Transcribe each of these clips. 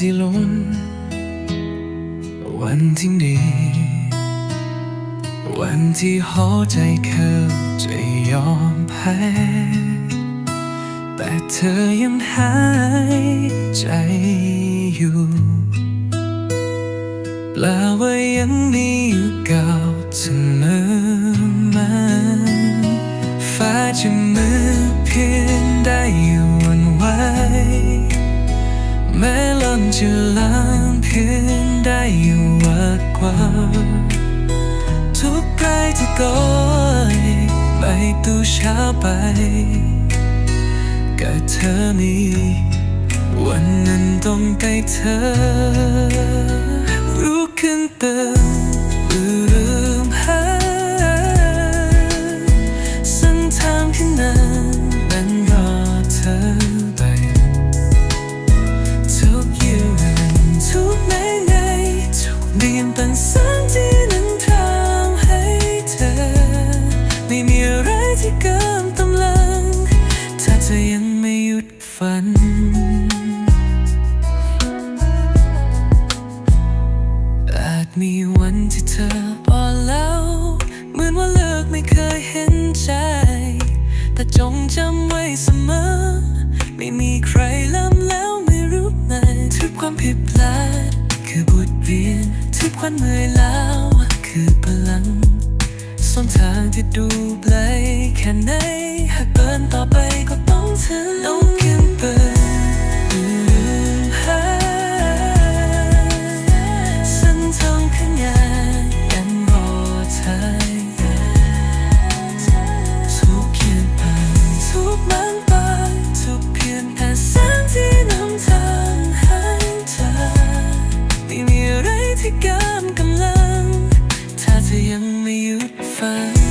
ที่ล้น วันที่ดีวันที่หัวใจเธอจะยอมแพ้แต่เธอยังหายใจอยู่แปลว่ายังมีอยู่เก่าเสมอ ม้ลมจะล้างเพียงได้อยู่วัดกว่า ทุกใกล้ที่ก้อยไปตู้เช้าไปกับเธอนี้วันนั้นต้องใกล้เธอ รู้ขึ้นเติมลืมหาส้นทางที่นานนั้น มีวันที่เธอบอกแล้วเหมือนว่าเลิกไม่เคยเห็นใจ แต่จงจำไว้เสมอ ไม่มีใครล้ำแล้วไม่รู้ไหนทุกความผิดพลาดคือบทเรียนทุกความเหนื่อยล้าคือพลังส้นทางที่ดูไกลแค่ไหนหาก ไ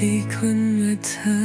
ดีคุณและเธอ